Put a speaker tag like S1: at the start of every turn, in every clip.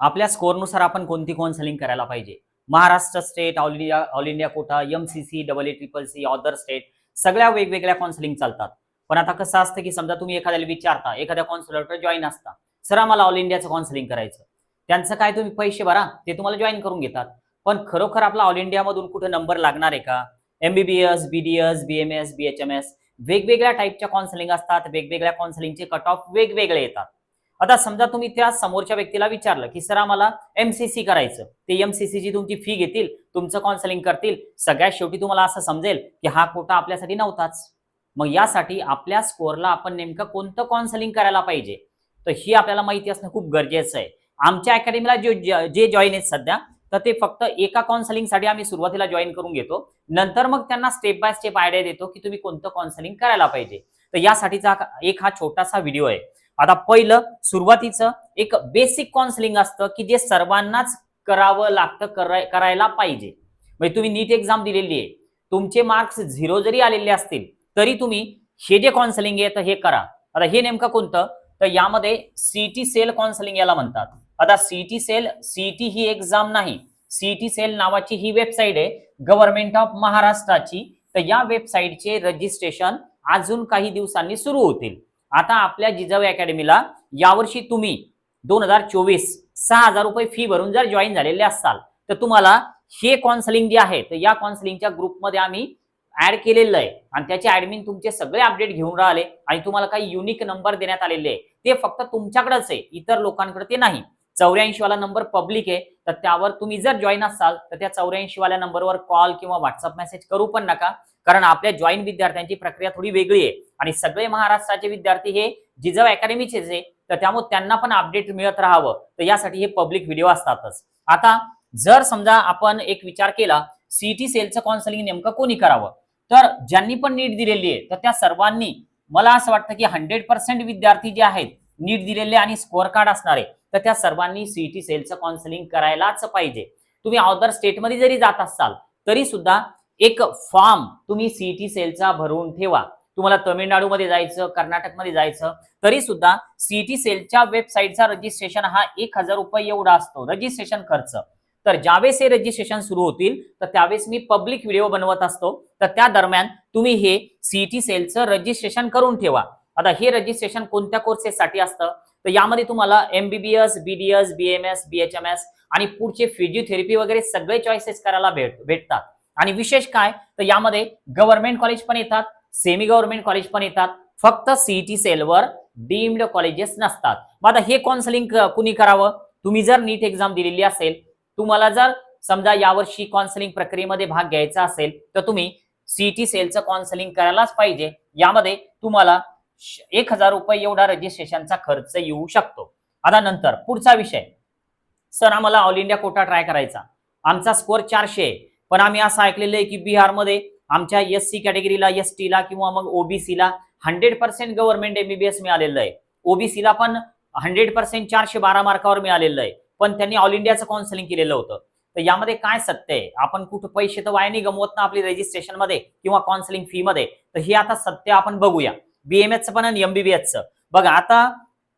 S1: आपल्या स्कोअरनुसार आपण कोणती काउन्सिलिंग करायला पाहिजे? Maharashtra state all India all India quota M C C double A triple C other state सगळ्या वेगवेगळ्या काउन्सिलिंग चालतात. पण आता कसं असतं की समजा तुम्ही एखाद्याला विचारता एखाद्या काउन्सिलरकडे जॉईन असता सर आम्हाला ऑल इंडियाचं काउन्सिलिंग करायचं. त्यांचं काय तुम्ही पैसे भरा ते तुम्हाला जॉईन करून घेतात. पण खरोखर आपला ऑल इंडियामधून कुठे नंबर लागणार आहे का? एमबीबीएस बीडीएस बीएमएस बीएचएमएस वेगवेगळ्या टाईपच्या काउन्सिलिंग असतात वेगवेगळ्या काउन्सिलिंगचे कट ऑफ वेगवेगळे येतात. आता समजा तुम्ही त्या समोरच्या व्यक्तीला विचारलं की सर आम्हाला एमसीसी करायचं. ते एमसीसी ची तुमची फी घेतील तुमचं काउन्सिलिंग करतील. सगळ्यात शेवटी तुम्हाला असं समजेल की हा कोटा आपल्यासाठी नव्हताच. मग यासाठी आपल्या स्कोअरला आपण नेमकं कोणतं काउन्सिलिंग करायला पाहिजे? तर ही आपल्याला माहिती असणं खूप गरजेचं आहे. आमच्या अकॅडमीला जे जे जॉईन आहेत सध्या तर ते फक्त एका काउन्सिलिंगसाठी आम्ही सुरुवातीला जॉईन करून घेतो. नंतर मग त्यांना स्टेप बाय स्टेप आयडिया देतो की तुम्ही कोणतं काउन्सिलिंग करायला पाहिजे? तर यासाठीचा एक हा छोटासा व्हिडिओ आहे. आता पहिलं सुरुवातीचं एक बेसिक काउन्सिलिंग असतं की जे सर्वांनाच करावं लागतं करायला पाहिजे. म्हणजे तुम्ही नीट एक्झाम दिलेली आहे. तुमचे मार्क्स झिरो जरी आलेले असतील तरी तुम्ही हे जे काउन्सिलिंग आहे तर हे करा. आता हे नेमकं कोणतं? तर यामध्ये सीटी सेल काउन्सिलिंग याला म्हणतात. आता सीटी सेल सीटी ही एक्झाम नाही. सीटी सेल नावाची ही वेबसाईट आहे गव्हर्नमेंट ऑफ महाराष्ट्राची तर या वेबसाईटचे रजिस्ट्रेशन अजून काही दिवसांनी सुरू होतील. आता आपल्या जिजाऊ अकॅडमीला यावर्षी तुम्ही दोन हजार चोवीस सहा हजार रुपये फी भरून जर जॉईन झालेले असाल तर तुम्हाला हे काउन्सिलिंग जे आहे तर या काउन्सिलिंगच्या ग्रुपमध्ये आम्ही ऍड केलेलं आहे. आणि त्याचे ऍडमिन तुमचे सगळे अपडेट घेऊन राहिले आणि तुम्हाला काही युनिक नंबर देण्यात आलेले आहे. ते फक्त तुमच्याकडेच आहे इतर लोकांकडे ते नाही. चौऱ्याऐंशी वाला नंबर पब्लिक आहे तर त्यावर तुम्ही जर जॉईन असाल तर त्या चौऱ्याऐंशी वाल्या नंबरवर कॉल किंवा व्हॉट्सअप मेसेज करू पण नका. कारण आपल्या जॉईन विद्यार्थ्यांची प्रक्रिया थोडी वेगळी आहे. आणि सगळे महाराष्ट्राचे विद्यार्थी हे जिजाऊ अकॅडमीचे आहे तर त्यामुळे त्यांना पण अपडेट मिळत राहावं. तर यासाठी हे पब्लिक व्हिडिओ असतातच. आता जर समजा आपण एक विचार केला सीईटी सेलचं काउन्सिलिंग नेमकं कोणी करावं? तर ज्यांनी पण नीट दिलेली आहे तर त्या सर्वांनी मला असं वाटतं की हंड्रेड पर्सेंट विद्यार्थी जे आहेत नीट दिलेले आणि स्कोअर कार्ड असणारे तर त्या सर्वांनी सीईटी सेलचं काउन्सिलिंग करायलाच पाहिजे. तुम्ही अदर स्टेटमध्ये जरी जात असाल तरी सुद्धा एक फॉर्म तुम्ही सीईटी सेलचा भरून ठेवा. तुम्हाला तमिळनाडूमध्ये जायचं कर्नाटकमध्ये जायचं तरी सुद्धा सीईटी सेलच्या वेबसाईटचा रजिस्ट्रेशन हा एक हजार रुपये एवढा असतो रजिस्ट्रेशन खर्च. तर ज्यावेळेस हे रजिस्ट्रेशन सुरू होतील तर त्यावेळेस मी पब्लिक व्हिडिओ बनवत असतो. तर त्या दरम्यान तुम्ही हे सीईटी सेलचं रजिस्ट्रेशन करून ठेवा. आता हे रजिस्ट्रेशन कोणत्या कोर्सेससाठी असतं? तर यामध्ये तुम्हाला एमबीबीएस बीडीएस बीएमएस बीएचएमएस आणि पुढचे फिजिओथेरपी वगैरे सगळे चॉईसेस करायला भेट भेटतात. आणि विशेष काय? तर यामध्ये गव्हर्नमेंट कॉलेज पण येतात सेमी गव्हर्नमेंट कॉलेज पण येतात. फक्त सीईटी सेलवर डीम्ड कॉलेजेस नसतात. मग आता हे काउन्सिलिंग कुणी करावं? तुम्ही जर नीट एक्झाम दिलेली असेल तुम्हाला जर समजा यावर्षी काउन्सिलिंग प्रक्रियेमध्ये भाग घ्यायचा असेल तर तुम्ही सीईटी सेलचं काउन्सिलिंग करायलाच पाहिजे. यामध्ये तुम्हाला एक हजार रुपये एवढा रजिस्ट्रेशनचा खर्च येऊ शकतो. आता नंतर पुढचा विषय. सर आम्हाला ऑल इंडिया कोटा ट्राय करायचा. आमचा स्कोअर चारशे आहे. पण आम्ही असं ऐकलेलं आहे की बिहारमध्ये आमच्या एस सी कॅटेगरीला एस टीला किंवा मग ओबीसीला हंड्रेड पर्सेंट गव्हर्नमेंट एमबीबीएस मिळालेलं आहे. ओबीसीला पण हंड्रेड पर्सेंट चारशे बारा मार्कावर मिळालेलं आहे. पण त्यांनी ऑल इंडियाचं काउन्सिलिंग केलेलं होतं. तर यामध्ये काय सत्य आहे? आपण कुठं पैसे तर वाया गमवत ना आपली रजिस्ट्रेशनमध्ये किंवा काउन्सिलिंग फी मध्ये. तर हे आता सत्य आपण बघूया. बीएमएसचं पण आणि एमबीबीएसचं बघा आता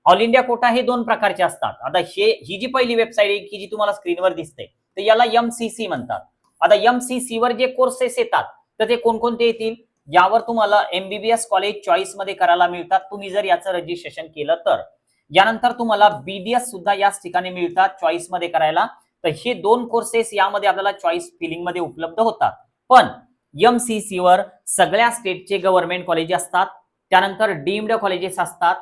S1: ऑल इंडिया कोटा हे दोन प्रकारचे असतात. आता हे ही जी पहिली वेबसाईट आहे की जी तुम्हाला स्क्रीनवर दिसते तर याला एमसीसी म्हणतात. आता एमसीसी वर जे कोर्सेस येतात तर ते कोणकोणते येतील? यावर तुम्हाला एमबीबीएस कॉलेज चॉईसमध्ये करायला मिळतात. तुम्ही जर याचं रजिस्ट्रेशन केलं तर. यानंतर तुम्हाला बीडीएस सुद्धा याच ठिकाणी मिळतात चॉईसमध्ये करायला. तर हे दोन कोर्सेस यामध्ये आपल्याला चॉईस फिलिंगमध्ये उपलब्ध होतात. पण एमसीसी वर सगळ्या स्टेटचे गव्हर्नमेंट कॉलेज असतात. त्यानंतर डीम्ड कॉलेजेस असतात.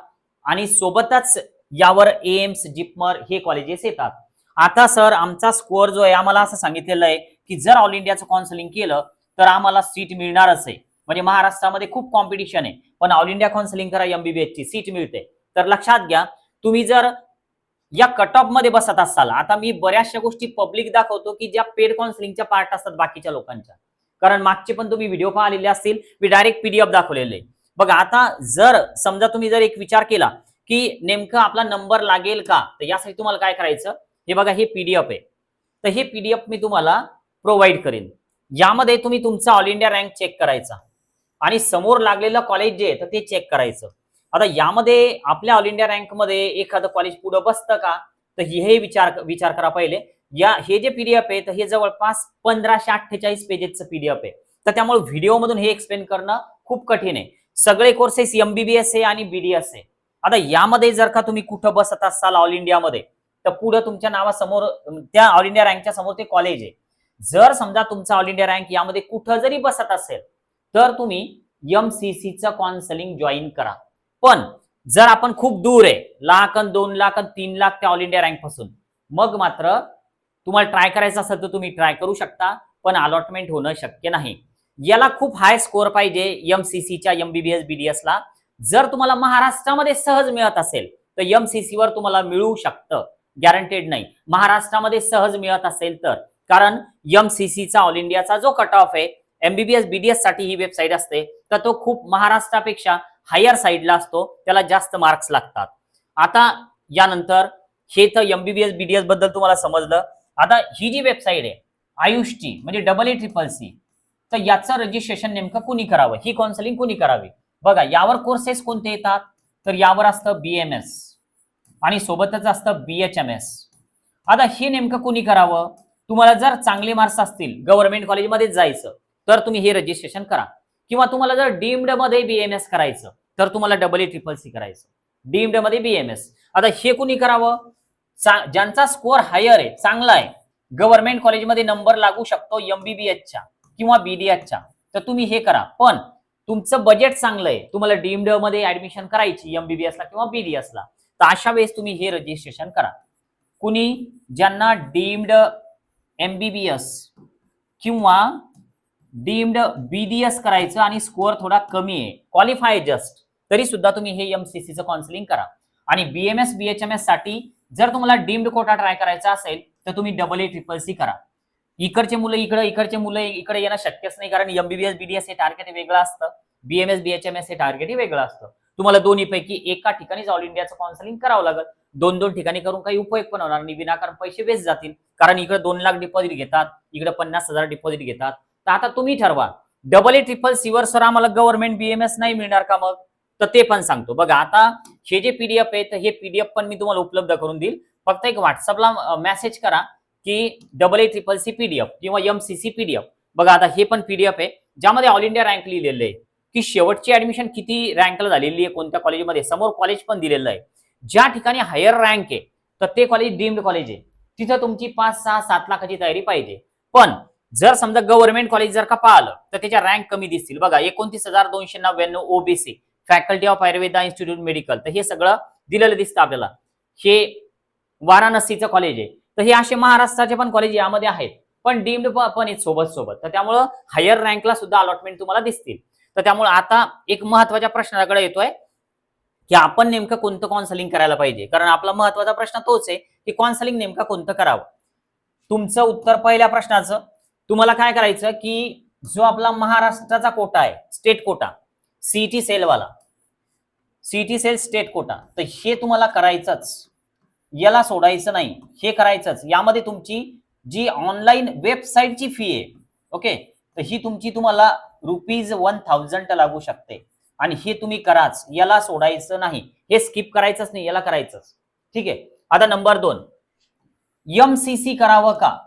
S1: आणि सोबतच यावर एम्स जिपमर हे कॉलेजेस येतात. आता सर आमचा स्कोअर जो आहे आम्हाला असं सांगितलेलं आहे की जर ऑल इंडियाचं काउन्सिलिंग केलं तर आम्हाला सीट मिळणारच आहे. म्हणजे महाराष्ट्रामध्ये खूप कॉम्पिटिशन आहे. पण ऑल इंडिया काउन्सिलिंग करा एमबीबीएस ची सीट मिळते. तर लक्षात घ्या तुम्ही जर या कट ऑफमध्ये बसत असाल आता मी बऱ्याचशा गोष्टी पब्लिक दाखवतो की ज्या पेड काउन्सिलिंगच्या पार्ट असतात बाकीच्या लोकांच्या. कारण मागचे पण तुम्ही व्हिडिओ पाहिलेले असतील मी डायरेक्ट पीडीएफ दाखवलेले बघा आता जर समजा तुम्ही जर एक विचार केला की नेमकं आपला नंबर लागेल का? तर यासाठी तुम्हाला काय करायचं? हे बघा हे पीडीएफ आहे. तर हे पीडीएफ मी तुम्हाला प्रोव्हाइड करेन. यामध्ये तुम्ही तुमचा ऑल इंडिया रँक चेक करायचा. आणि समोर लागलेलं कॉलेज जे आहे तर ते चेक करायचं. आता यामध्ये आपल्या ऑल इंडिया रँकमध्ये एखादं कॉलेज पुढं बसतं का? तर हे विचार विचार करा पहिले. या हे जे पीडीएफ आहे तर हे जवळपास पंधराशे अठ्ठेचाळीस पेजेसचं पीडीएफ आहे. तर त्यामुळे व्हिडिओमधून हे एक्सप्लेन करणं खूप कठीण आहे. सगळे कोर्सेस एमबीबीएस आहे आणि बीडीएस आहे. आता यामध्ये जर का तुम्ही कुठं बसत असाल ऑल इंडियामध्ये तर पुढं तुमच्या नावासमोर त्या ऑल इंडिया रँकच्या समोर ते कॉलेज आहे. जर समजा तुमचा ऑल इंडिया रँक यामध्ये कुठं जरी बसत असेल तर तुम्ही एमसीसीचं काउन्सिलिंग जॉईन करा. पण जर आपण खूप दूर आहे लाख अन दोन लाख अन तीन लाख त्या ऑल इंडिया रँकपासून मग मात्र तुम्हाला ट्राय करायचं असेल तर तुम्ही ट्राय करू शकता पण अलॉटमेंट होणं शक्य नाही. याला खूप हाय स्कोअर पाहिजे एमसीसीच्या बी बीडीएस ला. जर तुम्हाला महाराष्ट्रामध्ये सहज मिळत असेल तर एमसीसी वर तुम्हाला मिळू शकतं. गॅरंटेड नाही. महाराष्ट्रामध्ये सहज मिळत असेल तर. कारण एमसीसीचा ऑल इंडियाचा जो कट ऑफ आहे एमबीबीएस बीडीएससाठी ही वेबसाईट असते तर तो खूप महाराष्ट्रापेक्षा हायर साईडला असतो त्याला जास्त मार्क्स लागतात. आता यानंतर हे तर एमबीबीएस बीडीएसबद्दल तुम्हाला समजलं. आता ही जी वेबसाईट आहे आयुषची म्हणजे डबल ए ट्रिपल सी तर याचं रजिस्ट्रेशन नेमकं कुणी करावं? ही काउन्सिलिंग कुणी करावी? बघा यावर कोर्सेस कोणते येतात? तर यावर असतं बीएमएस आणि सोबतच असतं बीएचएमएस आता हे नेमकं कुणी करावं? तुम्हाला जर चांगले मार्क्स असतील गव्हर्नमेंट कॉलेजमध्ये जायचं तर तुम्ही हे रजिस्ट्रेशन करा. किंवा तुम्हाला जर डीम्डमध्ये बीएमएस करायचं तर तुम्हाला डबल ए ट्रिपल सी करायचं. डीम्डमध्ये बीएमएस आता हे कुणी करावं? ज्यांचा स्कोअर हायर आहे चांगला आहे गव्हर्नमेंट कॉलेजमध्ये नंबर लागू शकतो एमबीबीएसच्या किंवा बीडीएसच्या तर तुम्ही हे करा. पण तुमचं बजेट चांगलं आहे तुम्हाला डीम्डमध्ये ऍडमिशन करायची एमबीबीएसला किंवा बीडीएसला तर अशा वेळेस तुम्ही हे रजिस्ट्रेशन करा. कुणी ज्यांना डीम्ड एमबीबीएस किंवा डीम्ड बीडीएस करायचं आणि स्कोअर थोडा कमी आहे. क्वालिफाय जस्ट तरी सुद्धा तुम्ही हे एमसीसीचं काउन्सिलिंग करा. आणि बीएमएस बीएचएमएससाठी जर तुम्हाला डीम्ड कोटा ट्राय करायचा असेल तर तुम्ही डबल ए ट्रिपल सी करा. इकडचे मुलं इकडे इकडचे मुलं इकडे येणं शक्यच नाही कारण एमबीबीएस बीडीएस हे टार्गेट वेगळं असतं. बीएमएस बीएचएमएस हे टार्गेट वेगळं असतं. तुम्हाला दोन्हीपैकी एका ठिकाणीच ऑल इंडियाचं काउन्सिलिंग करावं लागेल. दोन दोन ठिकाणी करून काही उपयोग पण होणार नाही. विनाकारण पैसे वेस्ट जातील. कारण इकडे दोन लाख डिपॉझिट घेतात इकडे पन्नास हजार डिपॉझिट घेतात. तर आता तुम्ही ठरवा. डबल ए ट्रिपल सीवर सर आम्हाला गव्हर्नमेंट बीएमएस नाही मिळणार का मग? तर ते पण सांगतो. बघा आता हे जे पीडीएफ आहे तर हे पीडीएफ पण मी तुम्हाला उपलब्ध करून देईल. फक्त एक व्हॉट्सअपला मेसेज करा की double A triple C PDF किंवा एमसीसी पीडीएफ बघा आता हे पण पीडीएफ आहे ज्यामध्ये ऑल इंडिया रँक लिहिलेले आहे. की शेवटची ऍडमिशन किती रँकला झालेली आहे कोणत्या कॉलेजमध्ये समोर कॉलेज पण दिलेलं आहे. ज्या ठिकाणी हायर रँक आहे तर ते कॉलेज डीम्ड कॉलेज आहे. तिथं तुमची पाच सहा सात लाखाची तयारी पाहिजे. पण जर समजा गव्हर्नमेंट कॉलेज जर का पाहिलं तर त्याच्या रँक कमी दिसतील. बघा एकोणतीस हजार दोनशे नव्याण्णव OBC faculty of Ayurveda institute medical तर हे सगळं दिलेलं दिसतं आपल्याला. हे वाराणसीचं कॉलेज आहे. तर हे असे महाराष्ट्राचे पण कॉलेज यामध्ये आहेत. पण डीम्ड पण आहेत सोबत सोबत तर त्यामुळं हायर रँकला सुद्धा अलॉटमेंट तुम्हाला दिसतील. तर त्यामुळे आता एक महत्त्वाच्या प्रश्नाकडे येतोय की आपण नेमकं कोणतं कॉन्सलिंग करायला पाहिजे? कारण आपला महत्त्वाचा प्रश्न तोच आहे की कॉन्सलिंग नेमकं कोणतं करावं? तुमचं उत्तर पहिल्या प्रश्नाचं. तुम्हाला काय करायचं की जो आपला महाराष्ट्राचा कोटा आहे स्टेट कोटा सीटी सेलवाला सीटी सेल स्टेट कोटा तर हे तुम्हाला करायचंच. याला सोडायचं नाही हे करायचंच. यामध्ये तुमची जी ऑनलाईन वेबसाईटची फी आहे ओके तर ही तुमची तुम्हाला रुपीज वन थाउजंड लागू शकते. आणि हे तुम्ही कराच याला सोडायचं नाही. हे स्किप करायचंच नाही याला करायचंच. ठीक आहे? आता नंबर दोन. एमसीसी करावं का?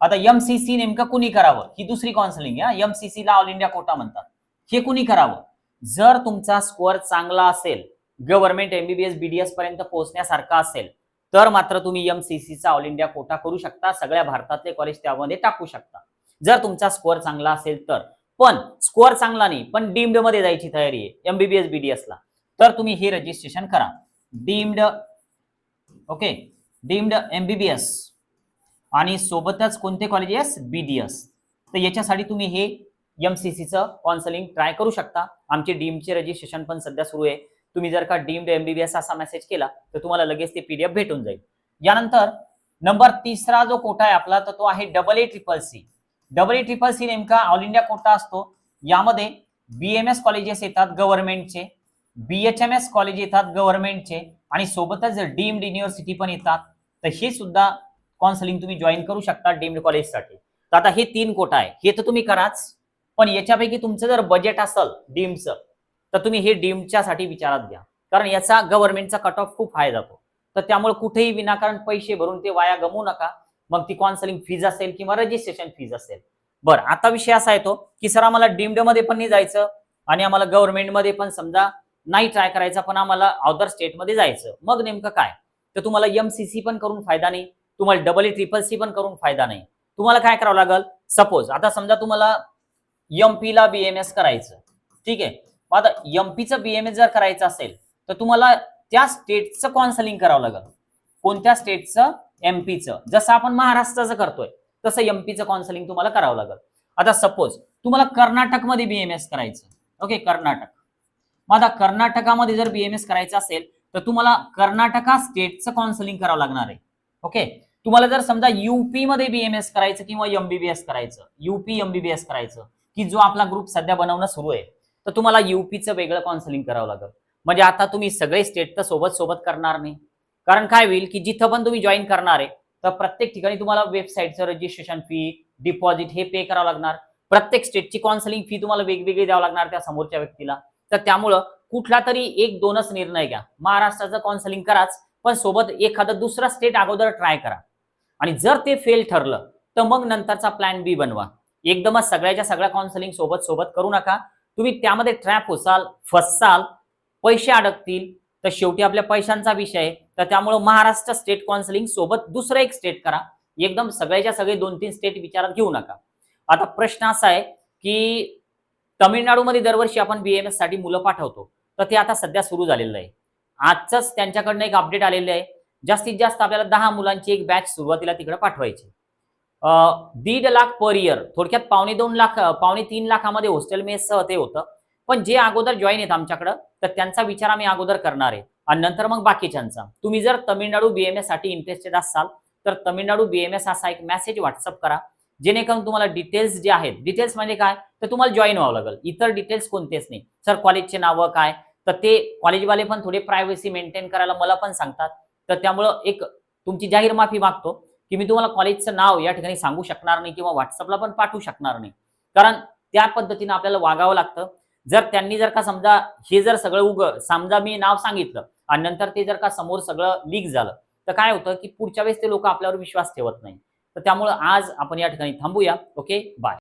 S1: आता एमसीसी नेमकं कुणी करावं? ही दुसरी काउन्सिलिंग आहे सी ला ऑल इंडिया कोटा म्हणतात. हे कुणी करावं? जर तुमचा स्कोअर चांगला असेल गव्हर्नमेंट एमबीबीएस बीडीएस पर्यंत पोहोचण्यासारखा असेल तर मात्र तुम्ही एमसीसीचा ऑल इंडिया कोटा करू शकता. सगळ्या भारतातले कॉलेज त्यामध्ये टाकू शकता. जर तुमचा स्कोअर चांगला असेल तर. पण स्कोअर चांगला नाही पण डीम्डमध्ये जायची तयारी आहे एमबीबीएस बीडीएस ला. तर तुम्ही हे रजिस्ट्रेशन करा. डीम्ड ओके डीम्ड एमबीबीएस आणि सोबतच कोणते कॉलेजेस बीडीएस तर याच्यासाठी तुम्ही हे एमसीसीचं कॉन्सलिंग ट्राय करू शकता. आमचे डीमचे रजिस्ट्रेशन पण सध्या सुरू आहे. तुम्ही जर का डीम्ड एमबीबीएस असा मेसेज केला तर तुम्हाला लगेच ते पीडीएफ भेटून जाईल. यानंतर नंबर तिसरा जो कोटा आहे आपला तर तो आहे double A triple C double E triple C नेमका ऑल इंडिया कोटा असतो. यामध्ये बीएमएस कॉलेजेस येतात गव्हर्नमेंटचे बीएचएमएस कॉलेज येतात गव्हर्नमेंटचे आणि सोबतच डीम्ड युनिव्हर्सिटी पण येतात. तर हे सुद्धा काउन्सिलिंग तुम्ही जॉईन करू शकता डीम्ड कॉलेजसाठी तर आता हे तीन कोटा आहे. हे तर तुम्ही कराच पण याच्यापैकी तुमचं जर बजेट असेल डीमचं तर तुम्ही हे डीमच्या साठी विचारात घ्या. कारण याचा गव्हर्नमेंटचा कट ऑफ खूप हाय जातो. तर त्यामुळे कुठेही विनाकारण पैसे भरून ते वाया गमवू नका. मग ती कॉन्सलिंग फीज असेल किंवा रजिस्ट्रेशन फीज असेल. बरं आता विषय असा येतो की सर आम्हाला डीम्डमध्ये पण नाही जायचं आणि आम्हाला गव्हर्नमेंटमध्ये पण समजा नाही ट्राय करायचा पण आम्हाला अदर स्टेटमध्ये जायचं. मग नेमकं काय? तर तुम्हाला एमसीसी पण करून फायदा नाही. तुम्हाला डबल ई ट्रिपल सी पण करून फायदा नाही. तुम्हाला काय करावं लागेल? सपोज आता समजा तुम्हाला एमपी ला बीएमएस करायचं. ठीक आहे? मग आता एमपीचं बीएमएस जर करायचं असेल तर तुम्हाला त्या स्टेटचं काउन्सिलिंग करावं लागेल. कोणत्या स्टेटचं एमपीचं जसं आपण महाराष्ट्राचं करतोय तसं एमपीचं काउन्सिलिंग तुम्हाला करावं लागेल. आता सपोज तुम्हाला कर्नाटकमध्ये बीएमएस करायचं ओके कर्नाटक. मग आता कर्नाटकामध्ये जर बीएमएस करायचं असेल तर तुम्हाला कर्नाटका स्टेटचं काउन्सिलिंग करावं लागणार आहे. ओके तुम्हाला जर समजा युपी मध्ये बीएमएस करायचं किंवा एमबीबीएस करायचं युपी एमबीबीएस करायचं की जो आपला ग्रुप सध्या बनवणं सुरू आहे तर तुम्हाला युपीचं वेगळं काउन्सिलिंग करावं लागेल. म्हणजे आता तुम्ही सगळे स्टेट तर सोबत सोबत करणार नाही. कारण काय होईल की जिथं पण तुम्ही जॉईन करणार आहे तर प्रत्येक ठिकाणी तुम्हाला वेबसाईटचं रजिस्ट्रेशन फी डिपॉझिट हे पे करावं लागणार. प्रत्येक स्टेटची काउन्सिलिंग फी तुम्हाला वेगवेगळी द्यावं लागणार त्या समोरच्या व्यक्तीला. तर त्यामुळं कुठला तरी एक दोनच निर्णय घ्या. महाराष्ट्राचं काउन्सिलिंग कराच पण सोबत एखादं दुसरा स्टेट अगोदर ट्राय करा. आणि जर ते फेल ठरलं तर मग नंतरचा प्लॅन बी बनवा. एकदमच सगळ्याच्या सगळ्या काउन्सिलिंग सोबत सोबत करू नका. तुम्ही त्यामध्ये ट्रॅप होसाल फसाल पैसे अडकतील तर शेवटी आपल्या पैशांचा विषय आहे. तर त्यामुळं महाराष्ट्र स्टेट काउन्सिलिंग सोबत दुसरं एक स्टेट करा. एकदम सगळ्याच्या सगळे दोन तीन स्टेट विचारात घेऊ नका. आता प्रश्न असा आहे की तमिळनाडूमध्ये दरवर्षी आपण बीएमएससाठी मुलं पाठवतो. तर ते आता सध्या सुरू झालेलं आहे. आजच त्यांच्याकडनं एक अपडेट आलेलं आहे. जास्तीत जास्त आपल्याला दहा मुलांची एक बॅच सुरुवातीला तिकडे पाठवायची दीड लाख पर इयर थोडक्यात पावणे दोन लाख पावणे तीन लाखामध्ये हॉस्टेल मेससह ते होतं. पण जे अगोदर जॉईन आहेत आमच्याकडं तर त्यांचा विचार आम्ही अगोदर करणार आहे. आणि नंतर मग बाकीच्यांचा. तुम्ही जर तमिळनाडू बीएमएससाठी इंटरेस्टेड असाल तर तमिळनाडू बीएमएस असा एक मेसेज व्हॉट्सअप करा. जेणेकरून तुम्हाला डिटेल्स जे आहेत डिटेल्स म्हणजे काय? तर तुम्हाला जॉईन व्हावं लागेल. इतर डिटेल्स कोणतेच नाही. सर कॉलेजचे नावं काय? तर ते कॉलेजवाले पण थोडे प्रायव्हसी मेंटेन करायला मला पण सांगतात. तर त्यामुळं एक तुमची जाहीर माफी मागतो की मी तुम्हाला कॉलेजचं नाव या ठिकाणी सांगू शकणार नाही किंवा व्हॉट्सअपला पण पाठवू शकणार नाही. कारण त्या पद्धतीने आपल्याला वागावं लागतं. जर त्यांनी जर का समजा हे जर सगळं उग समजा मी नाव सांगितलं आणि नंतर ते जर का समोर सगळं लीक झालं तर काय होतं की पुढच्या वेळेस ते लोक आपल्यावर विश्वास ठेवत नाही. तर त्यामुळं आज आपण या ठिकाणी थांबूया. ओके? बाय